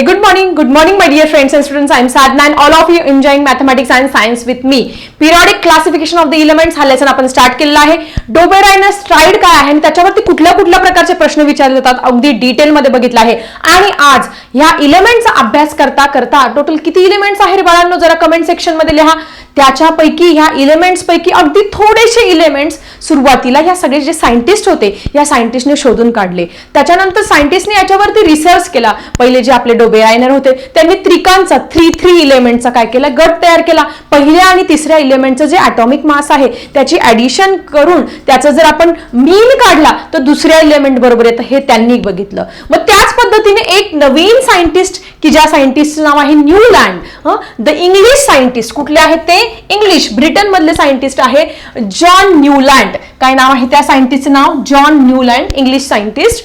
Hey, good morning, good morning, my dear friends and students. I'm Sadna and all of you enjoying mathematics and science with me. Periodic classification of the elements हा lesson आपण start केलेला आहे डोबेरायन STRIDE काय आहे आणि त्याच्यावरती कुठल्या कुठल्या प्रकारचे प्रश्न विचारले जातात अगदी डिटेलमध्ये बघितलं आहे आणि आज ह्या इलेमेंटचा अभ्यास करता करता टोटल किती इलेमेंट्स आहे रे बाळांनो जरा कमेंट सेक्शनमध्ये लिहा त्याच्यापैकी ह्या इलेमेंट्सपैकी अगदी थोडेसे इलेमेंट्स सुरुवातीला ह्या सगळे जे सायंटिस्ट होते या सायंटिस्टने शोधून काढले. त्याच्यानंतर सायंटिस्टने याच्यावरती रिसर्च केला. पहिले जे आपले डोबे आयनर होते त्यांनी त्रिकांचा थ्री थ्री इलेमेंटचा काय केला? गट तयार केला. पहिल्या आणि तिसऱ्या इलेमेंटचं जे ॲटॉमिक मास आहे त्याची ऍडिशन करून त्याचं जर आपण मीन काढला तर दुसऱ्या इलेमेंट बरोबर येतं हे त्यांनी बघितलं. मग त्याच पद्धतीने एक नवीन सायंटिस्ट की ज्या सायंटिस्टचं नाव आहे न्यूलँड द इंग्लिश सायंटिस्ट कुठले आहेत ते? इंग्लिश ब्रिटनमधले सायंटिस्ट आहे जॉन न्यूलँड. काय नाव आहे त्या सायंटिस्टचं नाव? John Newland English scientist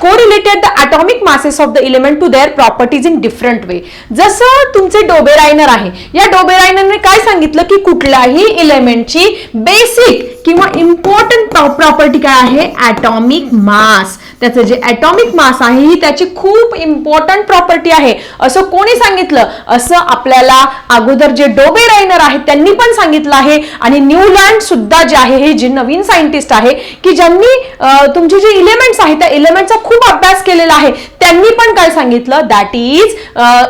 correlated the atomic masses of the element to their properties in different way जसं तुमचे डोबेरायनर आहे या डोबेरायनरने काय सांगितलं की कुठल्याही इलेमेंटची बेसिक किंवा इम्पॉर्टंट प्रॉपर्टी काय आहे? ॲटॉमिक मास त्याचं जे ॲटॉमिक मास आहे ही त्याची खूप इम्पॉर्टंट प्रॉपर्टी आहे. असं कोणी सांगितलं? असं आपल्याला अगोदर जे डोबे रायनर आहेत त्यांनी पण सांगितलं आहे. आणि न्यूलँड सुद्धा जे आहे हे जे नवीन सायंटिस्ट आहे की ज्यांनी तुमचे जे इलेमेंट्स आहेत त्या इलेमेंटचा खूप अभ्यास केलेला आहे त्यांनी पण काय सांगितलं? That is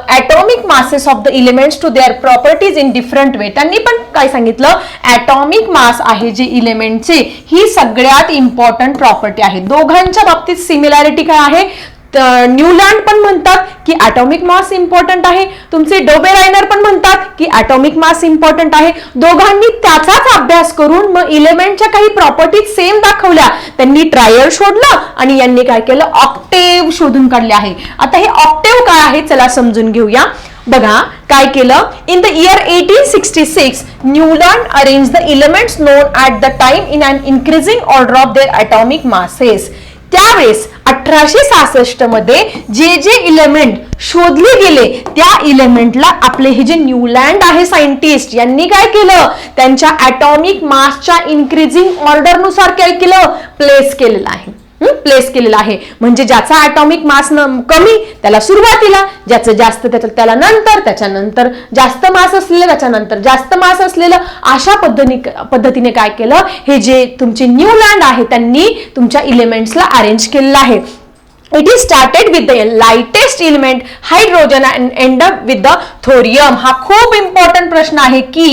atomic masses of the elements to their properties in different way त्यांनी पण काय सांगितलं? ॲटॉमिक मास आहे जे इलेमेंटचे ही सगळ्यात इम्पॉर्टंट प्रॉपर्टी आहे. दोघांच्या बाबतीत सिमिलॅरिटी काय आहे? न्यूलँड पण म्हणतात की ॲटॉमिक मास इम्पॉर्टंट आहे. तुमचे डोबेरायनर पण म्हणतात की ॲटॉमिक मास इम्पॉर्टंट आहे. दोघांनी त्याचाच अभ्यास करून मग इलेमेंटच्या काही प्रॉपर्टीज सेम दाखवल्या. त्यांनी ट्रायल शोधलं आणि यांनी काय केलं? ऑक्टेव शोधून काढले आहे. आता हे ऑक्टेव काय आहे? चला समजून घेऊया. बघा काय केलं? In the year eighteen sixty six Newland arrange the elements known at the time in an increasing order of their atomic masses त्यावेळेस अठराशे सहासष्टमध्ये जे जे इलेमेंट शोधले गेले त्या इलेमेंटला आपले हे जे न्यूलँड आहे सायंटिस्ट यांनी काय केलं? त्यांच्या अटॉमिक मासच्या इन्क्रीजिंग ऑर्डरनुसार काय केलं? प्लेस केलेलं आहे. प्लेस केलेला आहे. म्हणजे ज्याचा ॲटॉमिक मास कमी त्याला सुरुवातीला ज्याचं जास्त त्याच्या त्याला नंतर त्याच्यानंतर जास्त मास असलेलं त्याच्यानंतर जास्त मास असलेलं अशा पद्धती पद्धतीने काय केलं? हे जे तुमचे न्यू लँड आहे त्यांनी तुमच्या इलेमेंट्सला अरेंज केलेलं आहे. It is started with the lightest element hydrogen and end up with the thorium हा खूप इम्पॉर्टंट प्रश्न आहे की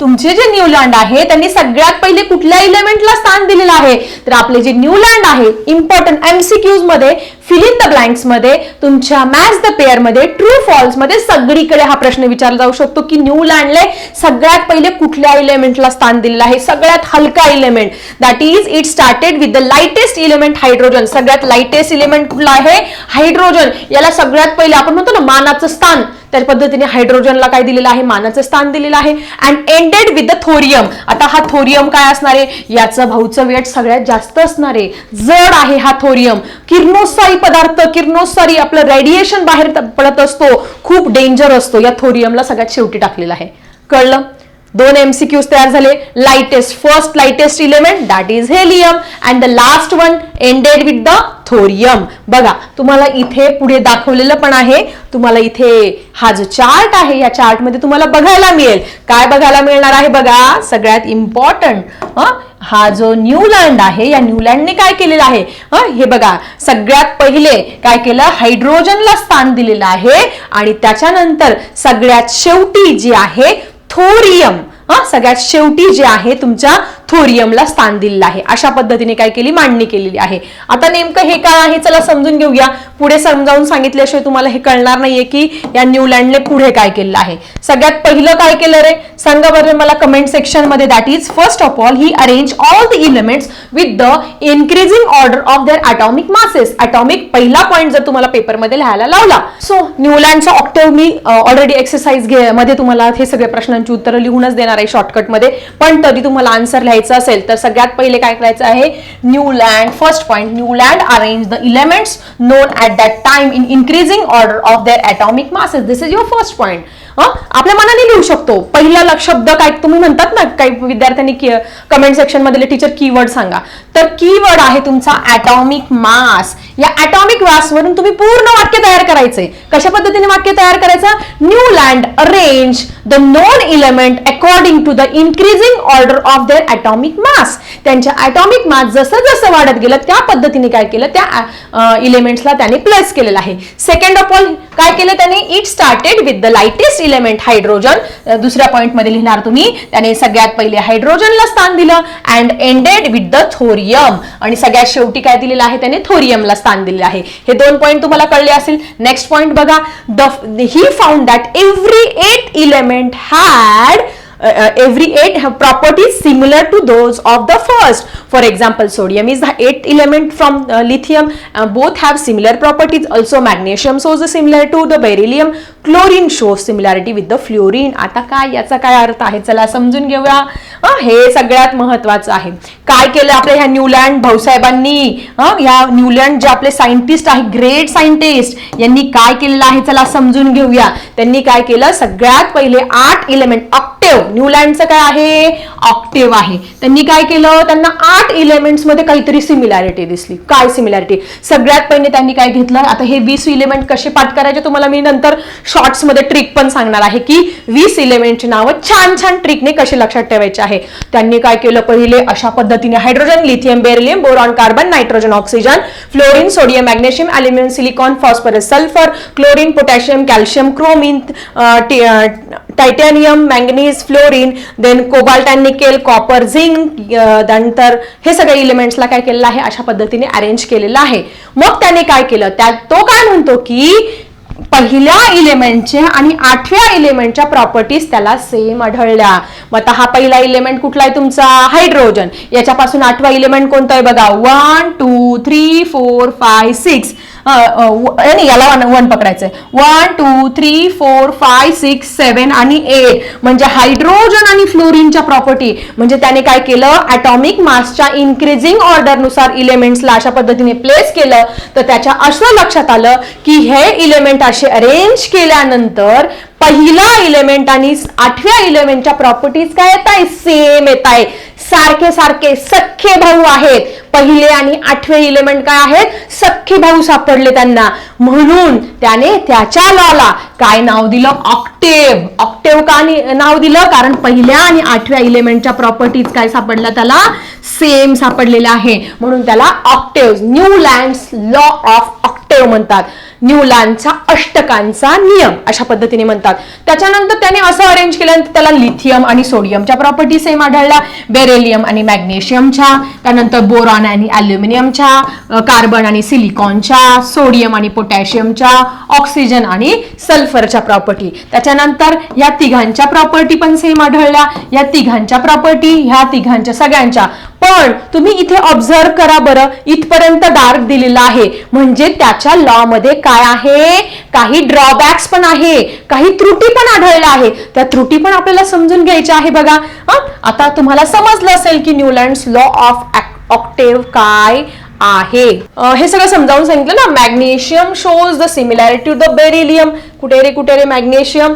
तुमचे जे न्यूलँड आहे त्यांनी सगळ्यात पहिले कुठल्या इलेमेंटला स्थान दिलेलं आहे? तर आपले जे न्यूलँड आहे इम्पॉर्टंट एमसीक्यूजमध्ये फिल इन द ब्लँक्समध्ये तुमच्या मॅच द पेअरमध्ये ट्रू फॉल्समध्ये सगळीकडे हा प्रश्न विचारला जाऊ शकतो की न्यूलँडले सगळ्यात पहिले कुठल्या इलेमेंटला स्थान दिलेलं आहे? सगळ्यात हलका element that is it started with the lightest element hydrogen सगळ्यात लाइटेस्ट इलेमेंट कुठला आहे? हायड्रोजन याला सगळ्यात पहिले आपण म्हणतो ना मानाचं स्थान. त्या पद्धतीने हायड्रोजनला काय दिलेलं आहे? मानाचं स्थान दिलेलं आहे. And ended with the thorium आता हा थोरियम काय असणार आहे? याचं भाऊचं वेट सगळ्यात जास्त असणार आहे. जड आहे हा थोरियम किरणोत्सारी पदार्थ किरणोत्सारी आपलं रेडिएशन बाहेर पडत असतो. खूप डेंजर असतो. या थोरियमला सगळ्यात शेवटी टाकलेला आहे. कळलं? दोन एमसीक्यूज तयार झाले. Lightest first lightest element that is helium and the last one ended with the thorium बघा तुम्हाला इथे पुढे दाखवलेलं पण आहे. तुम्हाला इथे हा जो चार्ट आहे या चार्टमध्ये तुम्हाला बघायला मिळेल. काय बघायला मिळणार आहे बघा? सगळ्यात इम्पॉर्टंट हा जो न्यूलँड आहे या न्यूलँडने काय केलेलं आहे? हे बघा सगळ्यात पहिले काय केलं? हायड्रोजनला स्थान दिलेलं आहे. आणि त्याच्यानंतर सगळ्यात शेवटी जी आहे थोरियम हा सगळ्यात शेवटी जे आहे तुमच्या थोरियमला स्थान दिलेलं आहे. अशा पद्धतीने काय केली? मांडणी केलेली आहे. आता नेमकं हे काय आहे? चला समजून घेऊया. पुढे समजावून सांगितल्याशिवाय तुम्हाला हे कळणार नाहीये की या न्यूलँडने पुढे काय केलेलं आहे. सगळ्यात पहिलं काय केलं रे? सांगा बरं मला कमेंट सेक्शनमध्ये that is first of all he arrange all the elements with the increasing order of their atomic masses atomic पहिला पॉईंट जर तुम्हाला पेपरमध्ये लिहायला लावला. सो न्यूलँडचा ऑक्टेव मी ऑलरेडी एक्सरसाइजमध्ये तुम्हाला हे सगळे प्रश्नांची उत्तरं लिहूनच देणार आहे शॉर्टकटमध्ये. पण तरी तुम्हाला आन्सर घ्यायचं असेल तर सगळ्यात पहिले काय करायचं आहे? Newland first point Newland arrange the elements known at that time in increasing order of their atomic masses this is your first point आपल्या मनाने लिहू शकतो. पहिला शब्द काय तुम्ही म्हणतात ना काही विद्यार्थ्यांनी कमेंट सेक्शनमध्ये टीचर कीवर्ड सांगा. तर कीवर्ड आहे तुमचा ॲटॉमिक मास या ऍटॉमिक वरून तुम्ही पूर्ण वाक्य तयार करायचंय. कशा पद्धतीने वाक्य तयार करायचं? Newland arrange the known element according to the increasing order of their atomic mass त्यांच्या ॲटॉमिक मास जसं जसं वाढत गेलं त्या पद्धतीने काय केलं? त्या इलेमेंट्सला त्याने प्लेस केलेलं आहे. सेकंड ऑफ ऑल काय केलं त्याने? It started with the lightest element hydrogen दुसऱ्या पॉइंटमध्ये लिहिणार तुम्ही त्याने सगळ्यात पहिले हायड्रोजनला स्थान दिलं and ended with the thorium आणि सगळ्यात शेवटी काय दिलेलं आहे? त्याने थोरियमला स्थान दिलेलं आहे. हे दोन पॉईंट तुम्हाला कळले असेल. नेक्स्ट पॉईंट बघा. The he found that every eight element had uh, every eight have properties similar to those of the first. For example, sodium is the eighth element from uh, lithium. Uh, both have similar properties. Also, magnesium shows a similar to the beryllium. Chlorine show similarity with the fluorine आता काय याचा काय अर्थ आहे चला समजून घेऊया हे सगळ्यात महत्वाचं आहे काय केलं आपल्या ह्या न्यूलँड भाऊसाहेबांनी ह्या न्यूलँड जे आपले सायंटिस्ट आहे ग्रेट सायंटिस्ट यांनी काय केलेलं आहे चला समजून घेऊया त्यांनी काय केलं सगळ्यात पहिले आठ इलेमेंट ऑक्टेव न्यूलँडचं काय आहे? ऑक्टेव आहे. त्यांनी काय केलं? त्यांना आठ इलेमेंट्समध्ये काहीतरी सिमिलॅरिटी दिसली. काय सिमिलॅरिटी सगळ्यात पहिले त्यांनी काय घेतलं? आता हे वीस इलेमेंट कसे पाठ करायचे तुम्हाला मी नंतर शॉर्ट्समध्ये ट्रिक पण सांगणार आहे की वीस इलेमेंटची नावं छान छान ट्रिकने कसे लक्षात ठेवायचे आहे. त्यांनी काय केलं? पहिले अशा पद्धतीने hydrogen lithium beryllium boron carbon nitrogen oxygen fluorine sodium magnesium aluminium silicon phosphorus sulphur chlorine potassium calcium chromium titanium manganese fluorine then cobalt and nickel copper zinc नंतर हे सगळे इलिमेंट्सला काय केलेलं आहे? अशा पद्धतीने अरेंज केलेलं आहे. मग त्याने काय केलं? त्यात तो काय म्हणतो की पहिल्या इलेमेंटचे आणि आठव्या इलेमेंटच्या प्रॉपर्टीज त्याला सेम आढळल्या. मग आता हा पहिला इलेमेंट कुठला आहे तुमचा? हायड्रोजन याच्यापासून आठवा इलेमेंट कोणता आहे बघा? One two three four five six नाही याला one one पकडायचंय. One two three four five six seven आणि एट म्हणजे हायड्रोजन आणि फ्लोरिनच्या प्रॉपर्टी म्हणजे त्याने काय केलं? ॲटॉमिक मासच्या इन्क्रीजिंग ऑर्डरनुसार इलेमेंट्सला अशा पद्धतीने प्लेस केलं. तर त्याच्या असं लक्षात आलं की हे इलेमेंट असे अरेंज केल्यानंतर पहिला इलेमेंट आणि आठव्या इलेमेंटच्या प्रॉपर्टीज काय येत आहे सेम येत आहे सारखे सारखे सख्खे भाऊ आहेत. पहिले आणि आठवे इलेमेंट काय आहेत? सख्खे भाऊ सापडले त्यांना. म्हणून त्याने त्याच्या लॉला काय नाव दिलं? ऑक्टेव ऑक्टेव का नाव दिलं? कारण पहिल्या आणि आठव्या इलेमेंटच्या प्रॉपर्टीज काय सापडल्या त्याला? सेम सापडलेला आहे. म्हणून त्याला octave Newlands law of octave म्हणतात. न्यूलँडचा अष्टकांचा नियम अशा पद्धतीने म्हणतात. त्याच्यानंतर त्याने असं अरेंज केल्यानंतर त्याला लिथियम आणि सोडियमच्या प्रॉपर्टी सेम आढळल्या. बेरेलियम आणि मॅग्नेशियमच्या त्यानंतर बोरॉन आणि अल्युमिनियमच्या कार्बन आणि सिलिकॉनच्या सोडियम आणि पोटॅशियमच्या ऑक्सिजन आणि सल्फरच्या प्रॉपर्टी त्याच्यानंतर या तिघांच्या प्रॉपर्टी पण सेम आढळल्या. या तिघांच्या प्रॉपर्टी ह्या तिघांच्या सगळ्यांच्या. पण तुम्ही इथे ऑब्झर्व करा बरं इथपर्यंत डार्क दिलेला आहे. म्हणजे त्याच्या लॉ मध्ये काय आहे? काही ड्रॉबॅक्स पण आहे काही त्रुटी पण आढळल्या आहे त्या त्रुटी पण आपल्याला समजून घ्यायच्या आहे बघा. आता तुम्हाला समजलं असेल की न्यूलँड लॉ ऑफ ऑक्टेव काय आहे. हे सगळं समजावून सांगितलं ना? Magnesium shows the similarity to the beryllium कुठे रे कुठे रे मॅग्नेशियम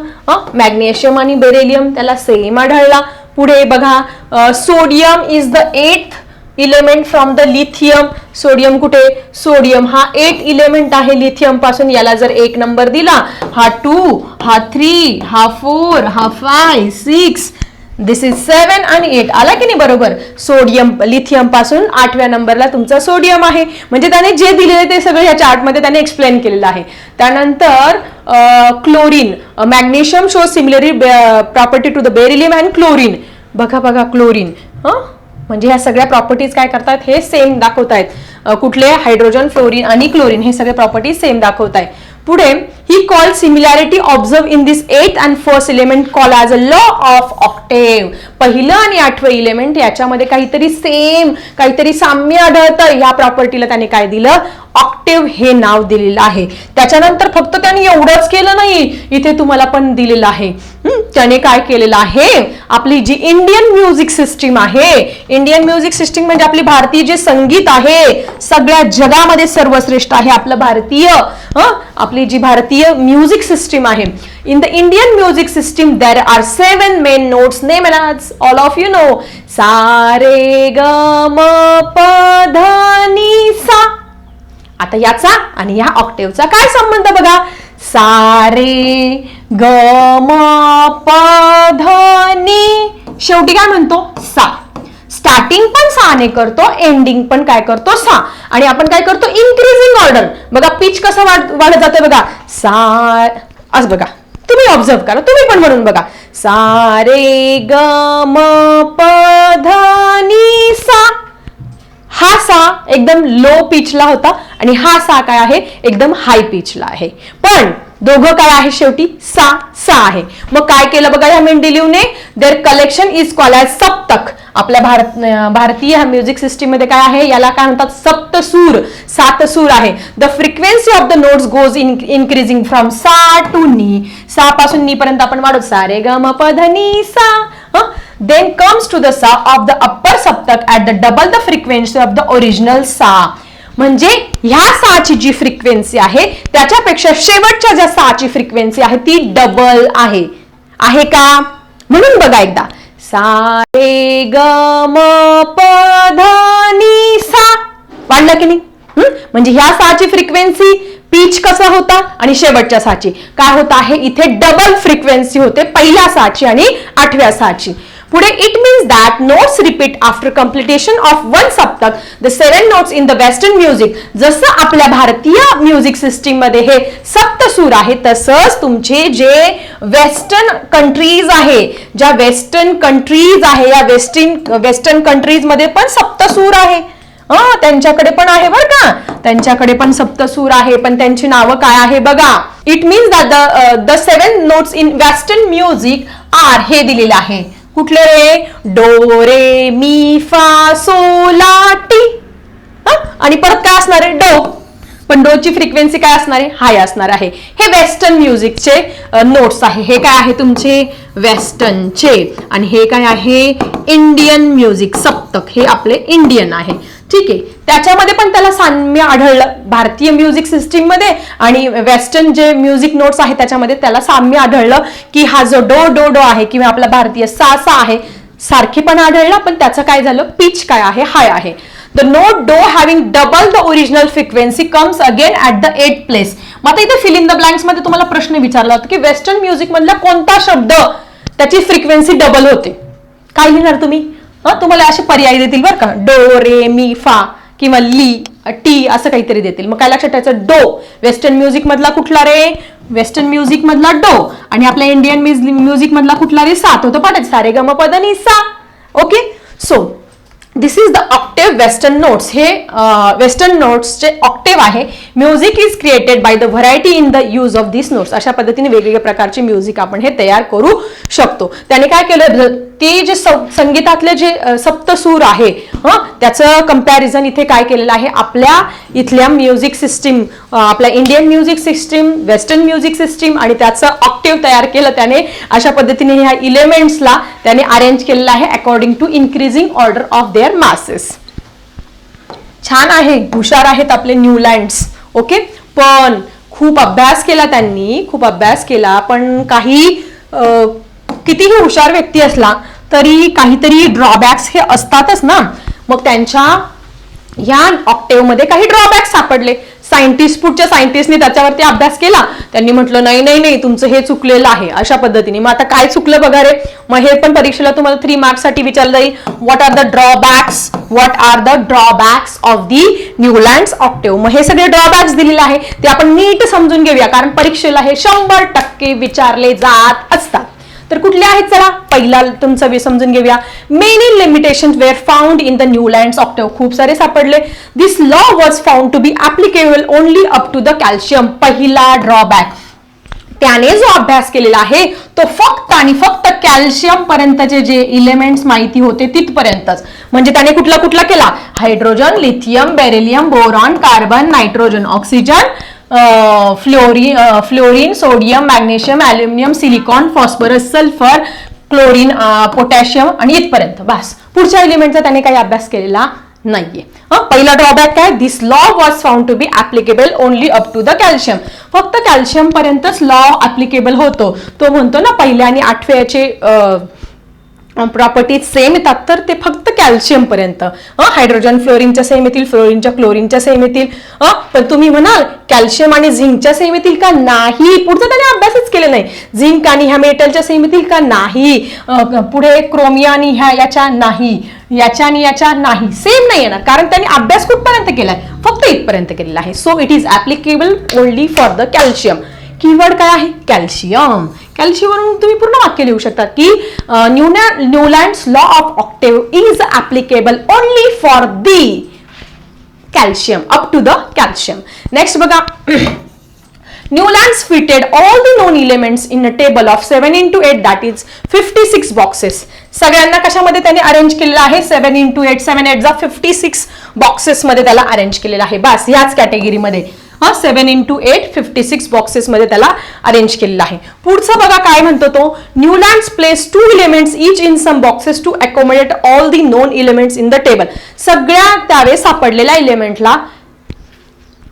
मॅग्नेशियम आणि बेरेलियम त्याला सेम आढळला. पुढे बघा sodium is the eight element from the lithium sodium कुठे? सोडियम हा एट इलेमेंट आहे लिथियमपासून. याला जर एक नंबर दिला हा टू हा थ्री हा फोर हा five six this is seven आणि एट आला की नाही बरोबर? सोडियम लिथियमपासून आठव्या नंबरला तुमचा सोडियम आहे. म्हणजे त्याने जे दिलेले ते सगळं ह्या चार्टमध्ये त्याने एक्सप्लेन केलेलं आहे. त्यानंतर chlorine magnesium show similarly property to the beryllium and chlorine बघा बघा क्लोरीन म्हणजे ह्या सगळ्या प्रॉपर्टीज काय करतात हे सेम दाखवत आहेत कुठले? हायड्रोजन फ्लोरीन आणि क्लोरीन हे सगळे प्रॉपर्टीज सेम दाखवत आहेत पुढे he call similarity observe in this eight and first element call as a law of octave पहिलं आणि आठवं इलेमेंट याच्यामध्ये काहीतरी सेम काहीतरी साम्य आढळतं. या प्रॉपर्टीला त्याने काय दिलं? ऑक्टेव हे नाव दिलेलं आहे. त्याच्यानंतर फक्त त्याने एवढंच केलं नाही. इथे तुम्हाला पण दिलेलं आहे. त्याने काय केलेलं आहे? आपली जी इंडियन म्युझिक सिस्टीम आहे इंडियन म्युझिक सिस्टीम म्हणजे आपली भारतीय जे संगीत आहे सगळ्या जगामध्ये सर्वश्रेष्ठ आहे आपलं भारतीय. आपली जी भारतीय म्युझिक सिस्टीम आहे. In the Indian music system there are seven main notes name as all of you know sa re ga म प ध सा आता याचा आणि या ऑक्टेवचा काय संबंध बघा? सारे ग म प ध शेवटी काय म्हणतो? सा. स्टार्टिंग पण साने करतो एंडिंग पण काय करतो सा आणि आपण काय करतो? इन्क्रीजिंग ऑर्डर बघा पिच कसं वाढत जाते बघा. सा आज बघा. तुम्ही ऑब्झर्व करा. तुम्ही पण म्हणून बघा. सा रे ग म प ध नी सा. हा सा एकदम लो पिचला होता आणि हा सा काय आहे? एकदम हाय पिचला आहे. पण दोघं काय आहे शेवटी? सा सा आहे. मग काय केलं बघा ह्या मेंडेलिवने their collection is call as saptak. आपल्या भारत भारतीय म्युझिक सिस्टीममध्ये काय आहे? याला काय म्हणतात? सप्तसूर. सात सूर आहे. The frequency of the notes goes in increasing from sa to ni. सा पासून नी पर्यंत आपण वाढवत सा रे ग म pa dha ni sa. Then comes to the sa of the upper saptak at the double the frequency of the original sa. म्हणजे ह्या साची जी फ्रिक्वेन्सी आहे त्याच्यापेक्षा शेवटच्या ज्या साची फ्रिक्वेन्सी आहे ती डबल आहे. आहे का? म्हणून बघा एकदा. सा रे ग म प ध नी सा. वाढलं की नाही? म्हणजे ह्या साची फ्रिक्वेन्सी पीच कसा होता? आणि शेवटच्या साची काय होत आहे? इथे डबल फ्रिक्वेन्सी होते पहिल्या साची आणि आठव्या साची पुढे it means that notes repeat after completion of one saptak the seven notes in the western music जसं आपल्या भारतीय म्युझिक सिस्टीममध्ये हे सप्तसूर आहे तसंच तुमचे जे वेस्टर्न कंट्रीज आहे ज्या वेस्टर्न कंट्रीज आहे या वेस्टर्न वेस्टर्न कंट्रीजमध्ये पण सप्तसूर आहे. हा त्यांच्याकडे पण आहे बरं का? त्यांच्याकडे पण सप्तसूर आहे पण त्यांची नावं काय आहे बघा. It means the the seven notes in western music are हे दिलेलं आहे. कुठले रे? डो रे मी फा सो ला टी आणि परत काय असणार आहे? डो. पण डोची फ्रिक्वेन्सी काय असणार आहे? हाय असणार आहे. हे वेस्टर्न म्युझिकचे नोट्स आहे. हे काय आहे तुमचे? वेस्टर्नचे आणि हे काय आहे? इंडियन म्युझिक सप्तक. हे आपले इंडियन आहे. ठीक? आहे त्याच्यामध्ये पण त्याला साम्य आढळलं. भारतीय म्युझिक सिस्टीममध्ये आणि वेस्टर्न जे म्युझिक नोट्स आहे त्याच्यामध्ये त्याला साम्य आढळलं की हा जो डो डो डो आहे किंवा आपला भारतीय सा सा आहे सारखे पण आढळला पण त्याचं काय झालं? पिच काय आहे? हाय आहे. The note do having double the original frequency comes again at the eight place मग आता इथे फिल इन द ब्लँक्समध्ये तुम्हाला प्रश्न विचारला होता की वेस्टर्न म्युझिक मधला कोणता शब्द त्याची फ्रिक्वेन्सी डबल होते? काय लिहिणार तुम्ही? हा तुम्हाला असे पर्याय देतील बरं का? डो रे मी फा किंवा ली टी असं काहीतरी देतील. मग काय लक्षात ठेवायचं? डो. वेस्टर्न म्युझिक मधला कुठला रे? वेस्टर्न म्युझिक मधला डो. आणि आपल्या इंडियन म्युझिक मधला कुठला रे? सात. होतो तर पाठायचं सारे गम पदनी सा. Okay so this is the octave western notes हे वेस्टर्न नोट्सचे ऑक्टेव्ह आहे. Music is created by the variety in the use of this notes अशा पद्धतीने वेगवेगळ्या प्रकारचे म्युझिक आपण हे तयार करू शकतो. त्याने काय केलं? ते जे सं- संगीतातले जे सप्तसूर आहे हं, त्याचं कंपॅरिझन इथे काय केलेलं आहे? आपल्या इथल्या म्युझिक सिस्टीम आपल्या Indian music system western music system आणि त्याचं ऑक्टिव्ह तयार केलं त्याने अशा पद्धतीने ह्या इलेमेंट्सला त्याने अरेंज केलेलं आहे according to increasing order of their masses छान आहे हुशार आहेत आपले न्यूलँड्स ओके पण खूप अभ्यास केला त्यांनी खूप अभ्यास केला पण काही कितीही हुशार व्यक्ती असला तरी काहीतरी ड्रॉबॅक्स हे असतातच ना? मग त्यांच्या या ऑक्टेव्हमध्ये काही ड्रॉबॅक्स सापडले. सायंटिस्ट पुढच्या सायंटिस्टने त्याच्यावरती अभ्यास केला. त्यांनी म्हटलं नाही नाही नाही तुमचं हे चुकलेलं आहे. अशा पद्धतीने. मग आता काय चुकलं बघा रे मग हे पण परीक्षेला तुम्हाला थ्री मार्क्ससाठी विचारलं जाईल. What are the drawbacks what are the drawbacks of the Newlands octave मग हे सगळे ड्रॉबॅक्स दिलेले आहे. ते आपण नीट समजून घेऊया कारण परीक्षेला हे शंभर टक्के विचारले जात असतात. तर कुठले आहेत चला? पहिला तुमचं समजून घेऊया. Many limitation were found in the Newland octave खूप सारे सापडले. This law was found to be applicable only up to the calcium पहिला ड्रॉबॅक त्याने जो अभ्यास केलेला आहे तो फक्त आणि फक्त कॅल्शियम पर्यंतचे जे इलेमेंट्स माहिती होते तिथपर्यंतच. म्हणजे त्याने कुठला कुठला केला? Hydrogen lithium beryllium boron carbon nitrogen oxygen fluorine fluorine sodium magnesium aluminium silicon phosphorus sulphur chlorine potassium आणि इथपर्यंत. बस. पुढच्या एलिमेंटचा त्याने काही अभ्यास केलेला नाहीये. पहिला ड्रॉबॅक काय? This law was found to be applicable only up to the calcium फक्त कॅल्शियम पर्यंतच लॉ ऍप्लिकेबल होतो. तो म्हणतो ना पहिल्या आणि आठव्याचे प्रॉपर्टीज सेम येतात तर ते फक्त कॅल्शियम पर्यंत. हायड्रोजन फ्लोरिनच्या सेम येतील फ्लोरिनच्या क्लोरिनच्या सेम येतील. पण तुम्ही म्हणाल कॅल्शियम आणि झिंकच्या सेम येतील का? नाही. पुढचा त्याने अभ्यासच केले नाही. झिंक आणि ह्या मेटलच्या सेम येतील का? नाही. पुढे क्रोमिया आणि ह्या याच्या नाही. याच्या आणि याच्या नाही. सेम नाही येणार. कारण त्यांनी अभ्यास कुठपर्यंत केलाय? फक्त इथपर्यंत केलेला आहे. So it is applicable only for the calcium keyword काय आहे? कॅल्शियम. कॅल्शियमवरून तुम्ही पूर्ण वाक्य लिहू शकता की न्यूनॅ Newlands law of octave is applicable only for the calcium up to the calcium next बघा. Newlands fitted all the known elements in a table of 7 into 8 that is 56 boxes. सगळ्यांना कशामध्ये त्याने अरेंज केलेलं आहे? Seven into eight seven eight जा fifty six बॉक्सेसमध्ये त्याला arrange केलेलं आहे. बस ह्याच कॅटेगरीमध्ये हा seven into eight fifty six बॉक्सेसमध्ये त्याला अरेंज केलेलं आहे. पुढचं बघा काय म्हणतो तो? Newlands place two elements each in some boxes to accommodate all the known elements in the table सगळ्या त्यावेळेस सापडलेल्या इलिमेंटला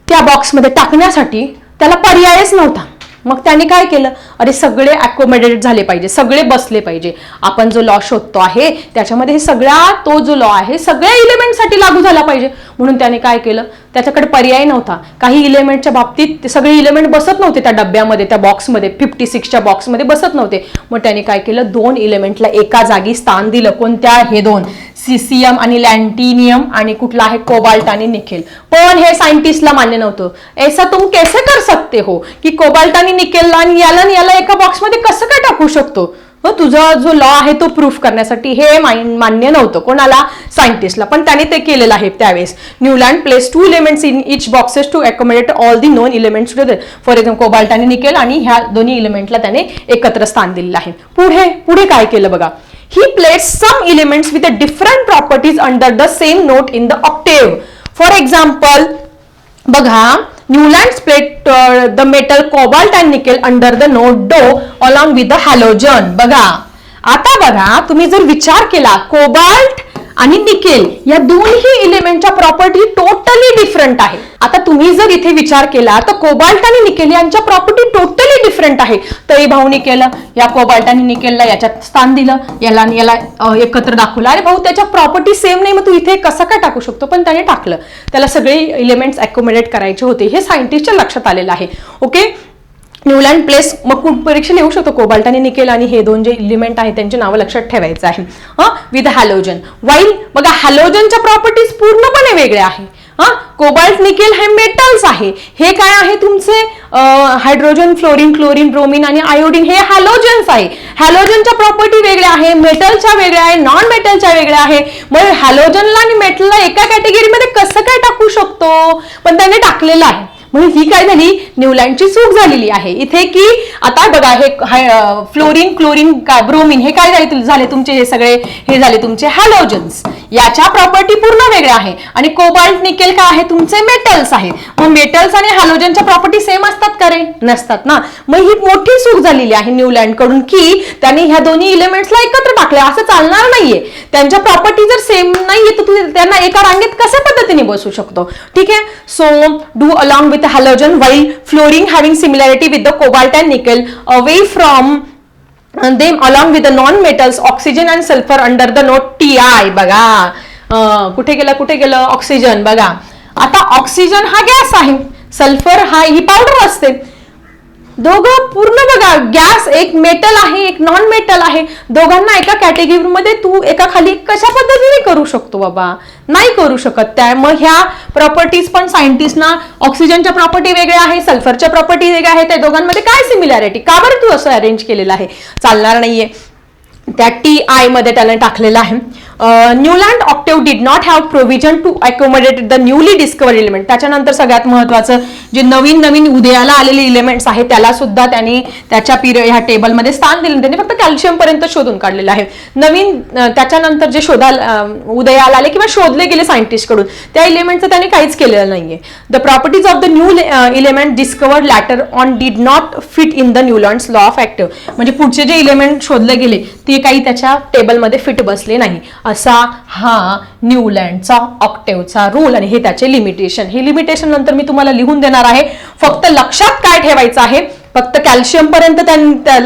त्या बॉक्समध्ये टाकण्यासाठी त्याला पर्यायच नव्हता. मग त्याने काय केलं? अरे सगळे अकोमोडेट झाले पाहिजे सगळे बसले पाहिजे. आपण जो लॉ शोधतो आहे त्याच्यामध्ये हे सगळा तो जो लॉ आहे सगळ्या इलिमेंटसाठी लागू झाला पाहिजे. म्हणून त्याने काय केलं? त्याच्याकडे पर्याय नव्हता. काही इलिमेंटच्या बाबतीत ते सगळे इलिमेंट बसत नव्हते त्या डब्यामध्ये त्या बॉक्समध्ये फिफ्टी सिक्सच्या बॉक्समध्ये बसत नव्हते. मग त्याने काय केलं? दोन इलिमेंटला एका जागी स्थान दिलं. कोणत्या? हे दोन. सीसीएम आणि लॅन्टिनियम आणि कुठला आहे? कोबाल्ट आणि निखेल. पण हे सायंटिस्टला मान्य नव्हतं. ऐसा तुम कैसे कर सकते हो? की कोबाल्ट आणि निकेल आणि याला आणि याला एका बॉक्समध्ये कसं काय टाकू शकतो? तुझा जो लॉ आहे तो प्रूफ करण्यासाठी हे मान्य नव्हतं. कोणाला? सायंटिस्टला पण त्याने ते केलेलं आहे त्यावेळेस. Newland place two elements in each boxes to accommodate all the known elements together for example cobalt आणि निकेल आणि ह्या दोन्ही इलिमेंटला त्याने एकत्र स्थान दिलेलं आहे. पुढे पुढे काय केलं बघा? He place some elements with a different properties under the same note in the octave for example बघा Newland placed the metal cobalt and nickel under the note do along with the halogen बघा. आता बघा तुम्ही जर विचार केला cobalt आणि nickel या दोन्ही इलिमेंटच्या प्रॉपर्टी टोटली डिफरंट आहे. आता तुम्ही जर इथे विचार केला तर कोबाल्ट आणि निकेल यांच्या प्रॉपर्टी टोटली डिफरंट आहे. तरी भाऊनी केलं या कोबाल्ट आणि निकेलला याच्यात स्थान दिलं याला आणि याला एकत्र दाखवलं. अरे भाऊ त्याच्या प्रॉपर्टी सेम नाही मग तू इथे कसं काय टाकू शकतो? पण त्याने टाकलं. त्याला सगळे इलिमेंट्स अकोमोडेट करायचे होते हे सायंटिस्टच्या लक्षात आलेलं आहे. ओके न्यूलँड प्लेस मग कुठ परीक्षा येऊ शकतो? कोबाल्ट आणि निकेल आणि हे दोन जे इलिमेंट आहेत त्यांची नावं लक्षात ठेवायचं आहे. हा? विथ हॅलोजन वाईल बघा हॅलोजनच्या प्रॉपर्टीज पूर्णपणे वेगळ्या आहे. हा? कोबाल्ट निकेल हे मेटल्स आहे. हे काय आहे तुमचे? हायड्रोजन फ्लोरिन क्लोरिन ब्रोमिन आणि आयोडीन हे हॅलोजन्स आहे. हॅलोजनच्या प्रॉपर्टी वेगळ्या आहे मेटलच्या वेगळ्या आहे नॉन मेटलच्या वेगळ्या आहे. मग हॅलोजनला आणि मेटलला एका कॅटेगरीमध्ये कसं काय टाकू शकतो? पण त्याने टाकलेलं आहे. म्हणून ही काय झाली? न्यूलँडची चूक झालेली आहे. इथे की आता बघा हे फ्लोरिन क्लोरिन ब्रोमिन हे काय झाले झाले तुमचे हे सगळे? हे झाले तुमचे हॅलोजन्स याच्या प्रॉपर्टी पूर्ण वेगळ्या आहे. आणि कोबाल्ट निकेल काय आहे? तुमचे मेटल्स आहेत मग मेटल्स आणि हॅलोजनच्या प्रॉपर्टी सेम असतात का रे? नसतात ना? मग ही मोठी चूक झालेली आहे न्यूलँडकडून की त्यांनी ह्या दोन्ही इलेमेंट्सला एकत्र टाकले असं चालणार नाहीये. त्यांच्या प्रॉपर्टी जर सेम नाहीये तर तू त्यांना एका रांगेत कशा पद्धतीने बसू शकतो? ठीक आहे? So do along with halogen while fluorine having similarity with the cobalt and nickel away from them along with the non metals oxygen and sulphur under the note ti I बघा कुठे गेलं कुठे गेलं ऑक्सिजन बघा आता oxygen हा gas आहे sulphur हा ही पावडर असते दोघं पूर्ण बघा गॅस एक मेटल आहे एक नॉन मेटल आहे. दोघांना एका कॅटेगरीमध्ये तू एका खाली कशा पद्धतीने करू शकतो बाबा? नाही करू शकत. त्या मग ह्या प्रॉपर्टीज पण सायंटिस्टना ऑक्सिजनच्या प्रॉपर्टी वेगळ्या आहे सल्फरच्या प्रॉपर्टी वेगळ्या आहे त्या दोघांमध्ये काय सिमिलॅरिटी का बरं तू असं अरेंज केलेलं आहे? चालणार नाहीये. त्या टी आयमध्ये त्याने टाकलेलं आहे. Newland octave did not have provision to accommodate the newly discover element त्याच्यानंतर सगळ्यात महत्वाचं जे नवीन नवीन उदयाला आलेले इलिमेंट्स आहेत त्याला सुद्धा त्यांनी त्याच्या पिरियड ह्या टेबलमध्ये स्थान दिलं. त्यांनी फक्त कॅल्शियम पर्यंत शोधून काढलेलं आहे. नवीन त्याच्यानंतर जे शोधा उदयाला आले किंवा शोधले गेले सायंटिस्टकडून त्या इलिमेंटचं त्यांनी काहीच केलेलं नाहीये. The properties of the new element discovered later on did not fit in the Newlands law of octave म्हणजे पुढचे जे इलिमेंट शोधले गेले ते काही त्याच्या टेबलमध्ये फिट बसले नाही. असा हा न्यूलँडचा ऑक्टेव्हचा रूल आणि हे त्याचे लिमिटेशन हे लिमिटेशन नंतर मी तुम्हाला लिहून देणार आहे. फक्त लक्षात काय ठेवायचं आहे? फक्त कॅल्शियम पर्यंत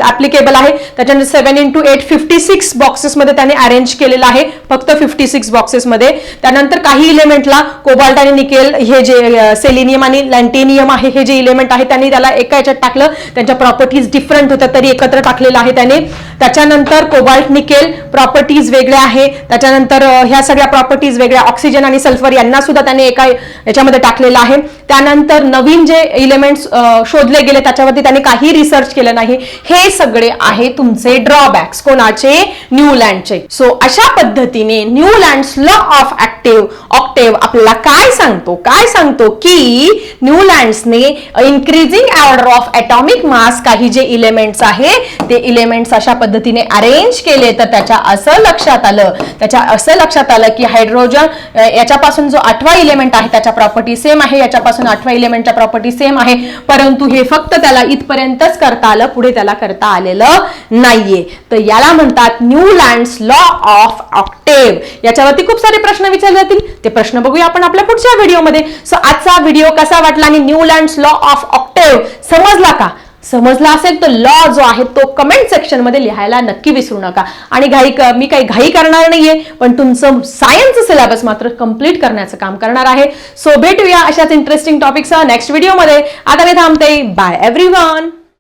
ऍप्लिकेबल आहे. त्याच्यानंतर seven into eight fifty six बॉक्सेसमध्ये त्याने अरेंज केलेलं आहे. फक्त फिफ्टी सिक्स बॉक्सेसमध्ये त्यानंतर काही इलेमेंटला कोबाल्ट आणि निकेल हे जे सेलिनियम आणि लँटेनियम आहे हे जे इलेमेंट आहे त्यांनी त्याला एका याच्यात टाकलं. त्यांच्या प्रॉपर्टीज डिफरंट होत्या तरी एकत्र टाकलेलं आहे त्याने. त्याच्यानंतर कोबाल्ट निकेल प्रॉपर्टीज वेगळ्या आहे. त्याच्यानंतर ह्या सगळ्या प्रॉपर्टीज वेगळ्या. ऑक्सिजन आणि सल्फर यांना सुद्धा त्याने एका याच्यामध्ये टाकलेलं आहे. त्यानंतर नवीन जे इलेमेंट्स शोधले गेले त्याच्यावरती त्यांनी काही रिसर्च केलं नाही. हे सगळे आहे तुमचे ड्रॉबॅक्स कोणाचे? न्यूलँडचे सो अशा पद्धतीने Newlands law of active octave आपल्याला काय सांगतो? काय सांगतो की न्यूलँड्सने increasing order of atomic mass काही जे इलेमेंट्स आहे ते इलेमेंट्स अशा पद्धतीने अरेंज केले. तर त्याच्या असं लक्षात आलं. त्याच्या असं लक्षात आलं की हायड्रोजन याच्यापासून जो आठवा इलेमेंट आहे त्याच्या प्रॉपर्टी सेम आहे. याच्यापासून आठवा इलेमेंटच्या प्रॉपर्टी सेम आहे. परंतु हे फक्त त्याला इथपर्यंतच करता आलं पुढे त्याला करता आलेलं नाहीये. तर याला म्हणतात Newlands law of octave याच्यावरती खूप सारे प्रश्न विचारले जातील ते प्रश्न बघूया आपण आपल्या पुढच्या व्हिडिओमध्ये. सो आजचा व्हिडिओ कसा वाटला आणि Newlands law of octave समजला का? समजला असेल तर लॉ जो आहे तो कमेंट सेक्शनमध्ये लिहायला नक्की विसरू नका. आणि घाई मी काही घाई करणार नाहीये पण तुमचं सायन्सचं सिलेबस मात्र कंप्लीट करण्याचं काम करणार आहे. सो भेटूया अशाच इंटरेस्टिंग टॉपिकसह नेक्स्ट व्हिडिओमध्ये आता मी थांबते. Bye every